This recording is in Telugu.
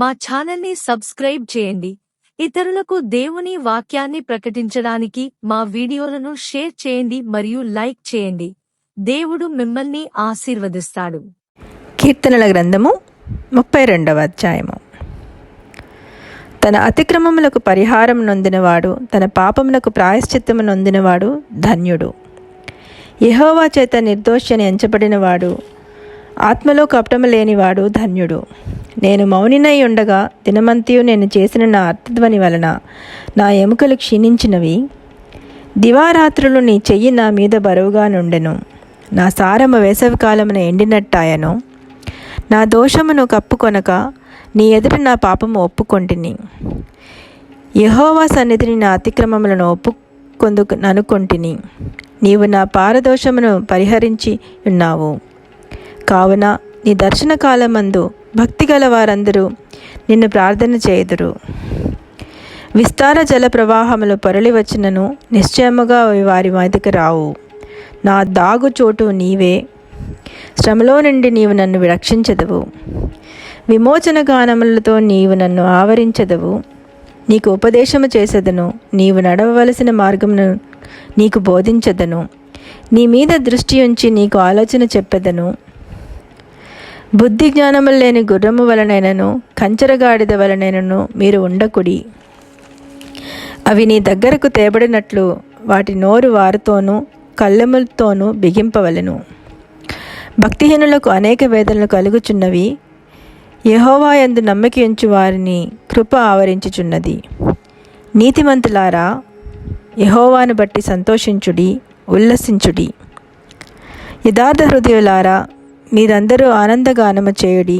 మా ఛానల్ని సబ్స్క్రైబ్ చేయండి. ఇతరులకు దేవుని వాక్యాన్ని ప్రకటించడానికి మా వీడియోలను షేర్ చేయండి మరియు లైక్ చేయండి. దేవుడు మిమ్మల్ని ఆశీర్వదిస్తాడు. కీర్తనల గ్రంథము ముప్పై రెండవ అధ్యాయము. తన అతిక్రమములకు పరిహారం నొందినవాడు తన పాపములకు ప్రాయశ్చిత్తము నొందినవాడు ధన్యుడు. యహోవా చేత నిర్దోష్యని ఎంచబడినవాడు ఆత్మలో కపటము లేనివాడు ధన్యుడు. నేను మౌనినై ఉండగా దినమంతియు నేను చేసిన నా అర్థధ్వని వలన నా ఎముకలు క్షీణించినవి. దివారాత్రులు నీ చెయ్యి నా మీద బరువుగా నుండెను. నా సారము వేసవికాలమున ఎండినట్టాయను. నా దోషమును కప్పుకొనక నీ ఎదుట నా పాపము ఒప్పుకొంటిని. యహోవా సన్నిధిని నా అతిక్రమములను ఒప్పుకొందుకు అనుకొంటిని నీవు నా పారదోషమును పరిహరించి ఉన్నావు. కావున నీ దర్శన కాలమందు భక్తి గల వారందరూ నిన్ను ప్రార్థన చేయుదురు. విస్తార జల ప్రవాహములు పొరలి వచ్చినను నిశ్చయముగా అవి వారి మీదకి రావు. నా దాగు చోటు నీవే. శ్రమలో నుండి నీవు నన్ను రక్షించదవు. విమోచన గానములతో నీవు నన్ను ఆవరించదవు. నీకు ఉపదేశము చేసేదను నీవు నడవవలసిన మార్గమును నీకు బోధించదను. నీ మీద దృష్టి ఉంచి నీకు ఆలోచన చెప్పెదను. బుద్ధి జ్ఞానము లేని గుర్రము వలనైనను కంచరగాడిద వలనైనను మీరు ఉండకుడి. అవి నీ దగ్గరకు తేబడినట్లు వాటి నోరు వారితోనూ కళ్ళెములతోనూ బిగింపవలెను. భక్తిహీనులకు అనేక వేదనలు కలుగుచున్నవి యహోవా ఎందు నమ్మకి వారిని కృప ఆవరించుచున్నది. నీతిమంతులారా యహోవాను బట్టి సంతోషించుడి ఉల్లసించుడి. యథార్థ హృదయులారా మీరందరూ ఆనందగానము చేయడి.